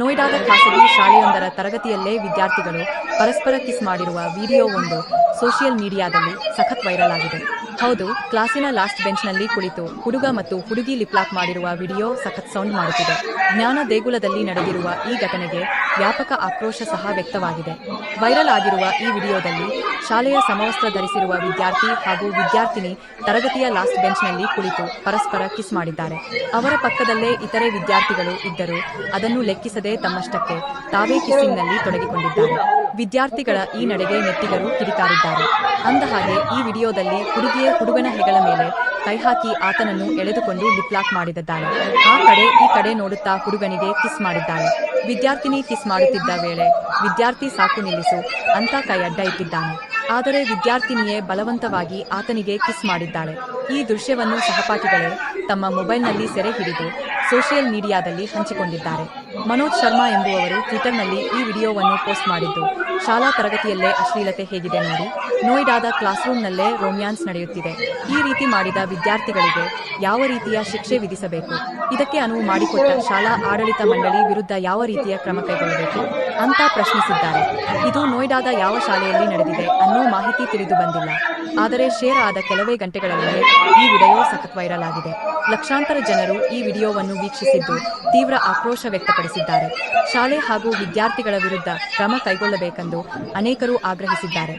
ನೋಯ್ಡಾದ ಖಾಸಗಿ ಶಾಲೆಯೊಂದರ ತರಗತಿಯಲ್ಲೇ ವಿದ್ಯಾರ್ಥಿಗಳು ಪರಸ್ಪರ ಕಿಸ್ ಮಾಡಿರುವ ವಿಡಿಯೋ ಒಂದು ಸೋಷಿಯಲ್ ಮೀಡಿಯಾದಲ್ಲಿ ಸಖತ್ ವೈರಲ್ ಆಗಿದೆ. ಹೌದು, ಕ್ಲಾಸಿನ ಲಾಸ್ಟ್ ಬೆಂಚ್ನಲ್ಲಿ ಕುಳಿತು ಹುಡುಗ ಮತ್ತು ಹುಡುಗಿ ಲಿಪ್ಲಾಕ್ ಮಾಡಿರುವ ವಿಡಿಯೋ ಸಖತ್ ಸೌಂಡ್ ಮಾಡುತ್ತಿದೆ. ಜ್ಞಾನ ದೇಗುಲದಲ್ಲಿ ನಡೆದಿರುವ ಈ ಘಟನೆಗೆ ವ್ಯಾಪಕ ಆಕ್ರೋಶ ಸಹ ವ್ಯಕ್ತವಾಗಿದೆ. ವೈರಲ್ ಆಗಿರುವ ಈ ವಿಡಿಯೋದಲ್ಲಿ ಶಾಲೆಯ ಸಮವಸ್ತ್ರ ಧರಿಸಿರುವ ವಿದ್ಯಾರ್ಥಿ ಹಾಗೂ ವಿದ್ಯಾರ್ಥಿನಿ ತರಗತಿಯ ಲಾಸ್ಟ್ ಬೆಂಚ್ನಲ್ಲಿ ಕುಳಿತು ಪರಸ್ಪರ ಕಿಸ್ ಮಾಡಿದ್ದಾರೆ. ಅವರ ಪಕ್ಕದಲ್ಲೇ ಇತರೆ ವಿದ್ಯಾರ್ಥಿಗಳು ಇದ್ದರೂ ಅದನ್ನು ಲೆಕ್ಕಿಸದೆ ತಮ್ಮಷ್ಟಕ್ಕೆ ತಾವೇ ಕಿಸ್ಸಿಂಗ್ನಲ್ಲಿ ತೊಡಗಿಕೊಂಡಿದ್ದಾರೆ. ವಿದ್ಯಾರ್ಥಿಗಳ ಈ ನಡೆಗೆ ನೆಟ್ಟಿಗರು ಕಿಡಿಕಾರಿದ್ದಾರೆ. ಅಂದಹಾಗೆ, ಈ ವಿಡಿಯೋದಲ್ಲಿ ಹುಡುಗಿಯೇ ಹುಡುಗನ ಹೆಗಲ ಮೇಲೆ ಕೈಹಾಕಿ ಆತನನ್ನು ಎಳೆದುಕೊಂಡು ಲಿಪ್ಲಾಕ್ ಮಾಡಿದ್ದಾಳೆ ಆ ಕಡೆ, ಈ ಕಡೆ ನೋಡುತ್ತಾ ಹುಡುಗನಿಗೆ ಕಿಸ್ ಮಾಡಿದ್ದಾಳೆ ವಿದ್ಯಾರ್ಥಿನಿ ಕಿಸ್ ಮಾಡುತ್ತಿದ್ದ ವೇಳೆ ವಿದ್ಯಾರ್ಥಿ ಸಾಕು ನಿಲ್ಲಿಸು, ಅಂತ ಕೈ ಅಡ್ಡ ಇಟ್ಟಿದ್ದಾನೆ ಆದರೆ ವಿದ್ಯಾರ್ಥಿನಿಯೇ ಬಲವಂತವಾಗಿ ಆತನಿಗೆ ಕಿಸ್ ಮಾಡಿದ್ದಾಳೆ. ಈ ದೃಶ್ಯವನ್ನು ಸಹಪಾಠಿಗಳೇ ತಮ್ಮ ಮೊಬೈಲ್ನಲ್ಲಿ ಸೆರೆ ಹಿಡಿದು ಸೋಷಿಯಲ್ ಮೀಡಿಯಾದಲ್ಲಿ ಹಂಚಿಕೊಂಡಿದ್ದಾರೆ. ಮನೋಜ್ ಶರ್ಮಾ ಎಂಬುವವರು ಟ್ವಿಟರ್ನಲ್ಲಿ ಈ ವಿಡಿಯೋವನ್ನು ಪೋಸ್ಟ್ ಮಾಡಿದ್ದು. ಶಾಲಾ ತರಗತಿಯಲ್ಲೇ ಅಶ್ಲೀಲತೆ ಹೇಗಿದೆ ನೋಡಿ. ನೋಯ್ಡಾದ ಕ್ಲಾಸ್ ರೂಮ್ನಲ್ಲೇ ರೋಮ್ಯಾನ್ಸ್ ನಡೆಯುತ್ತಿದೆ. ಈ ರೀತಿ ಮಾಡಿದ ವಿದ್ಯಾರ್ಥಿಗಳಿಗೆ ಯಾವ ರೀತಿಯ ಶಿಕ್ಷೆ ವಿಧಿಸಬೇಕು? ಇದಕ್ಕೆ ಅನುವು ಮಾಡಿಕೊಟ್ಟ ಶಾಲಾ ಆಡಳಿತ ಮಂಡಳಿ ವಿರುದ್ಧ ಯಾವ ರೀತಿಯ ಕ್ರಮ ಕೈಗೊಳ್ಳಬೇಕು? ಅಂತ ಪ್ರಶ್ನಿಸಿದ್ದಾರೆ. ಇದು ನೋಯ್ಡಾದ ಯಾವ ಶಾಲೆಯಲ್ಲಿ ನಡೆದಿದೆ ಅನ್ನೋ ಮಾಹಿತಿ ತಿಳಿದು ಬಂದಿಲ್ಲ. ಆದರೆ ಶೇರ್ ಆದ ಕೆಲವೇ ಗಂಟೆಗಳಲ್ಲಿಯೇ ಈ ವಿಡಿಯೋ ಸಖತ್ ವೈರಲ್ ಆಗಿದೆ. ಲಕ್ಷಾಂತರ ಜನರು ಈ ವಿಡಿಯೋವನ್ನು ವೀಕ್ಷಿಸಿದ್ದು ತೀವ್ರ ಆಕ್ರೋಶ ವ್ಯಕ್ತಪಡಿಸಿದ್ದಾರೆ. ಶಾಲೆ ಹಾಗೂ ವಿದ್ಯಾರ್ಥಿಗಳ ವಿರುದ್ಧ ಕ್ರಮ ಕೈಗೊಳ್ಳಬೇಕೆಂದು ಅನೇಕರು ಆಗ್ರಹಿಸಿದ್ದಾರೆ.